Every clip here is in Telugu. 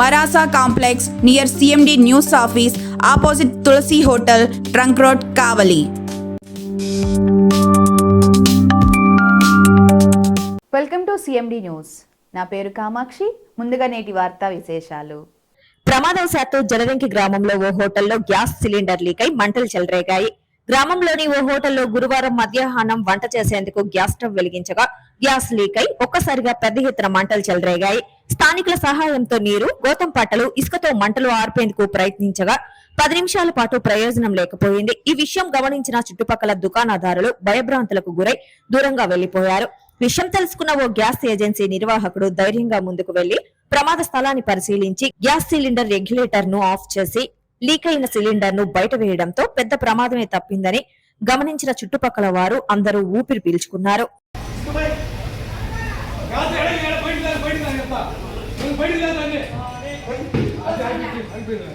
Marasa complex near CMD news office opposite Tulasi hotel trunk road Kavali welcome to CMD news నా పేరు కామాక్షి. ముందుగా నేటి వార్తా విశేషాలు. ప్రమాదవశాత్తు జలదంకి గ్రామంలో ఓ హోటల్లో గ్యాస్ సిలిండర్ లీక్ అయి మంటలు చెలరేగాయి. గ్రామంలోని ఓ హోటల్లో గురువారం మధ్యాహ్నం వంట చేసేందుకు గ్యాస్ స్టవ్ వెలిగించగా గ్యాస్ లీక్ అయి ఒక్కసారిగా పెద్ద ఎత్తున మంటలు చెలరేగాయి. స్థానికుల సహాయంతో నీరు గోతం పట్టలు ఇసుకతో మంటలు ఆర్పేందుకు ప్రయత్నించగా పది నిమిషాల పాటు ప్రయోజనం లేకపోయింది. ఈ విషయం గమనించిన చుట్టుపక్కల దుకాణదారులు భయభ్రాంతులకు గురై దూరంగా వెళ్ళిపోయారు విషయం తెలుసుకున్న ఓ గ్యాస్ ఏజెన్సీ నిర్వాహకుడు ధైర్యంగా ముందుకు వెళ్ళి ప్రమాద స్థలాన్ని పరిశీలించి గ్యాస్ సిలిండర్ రెగ్యులేటర్ను ఆఫ్ చేసి లీక్ అయిన సిలిండర్ను బయట వేయడంతో పెద్ద ప్రమాదమే తప్పిందని గమనించిన చుట్టుపక్కల వారు అందరూ ఊపిరి పీల్చుకున్నారు. బయటికి రాదు బయటికి రాదు చెప్తా నువ్వు బయటికి రాదు అన్నీ అది అయిపోయింది అయిపోయింది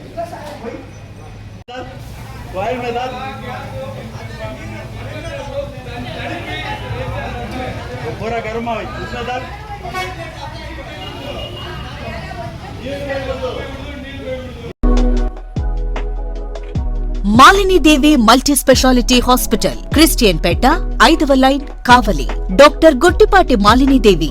వాయు మీద पूरा गर्म है उसमें दाल Malinidevi multi speciality hospital Christian Peta ఐదవ లైన్ కావలి డాక్టర్ గొట్టిపాటి మాలినీదేవి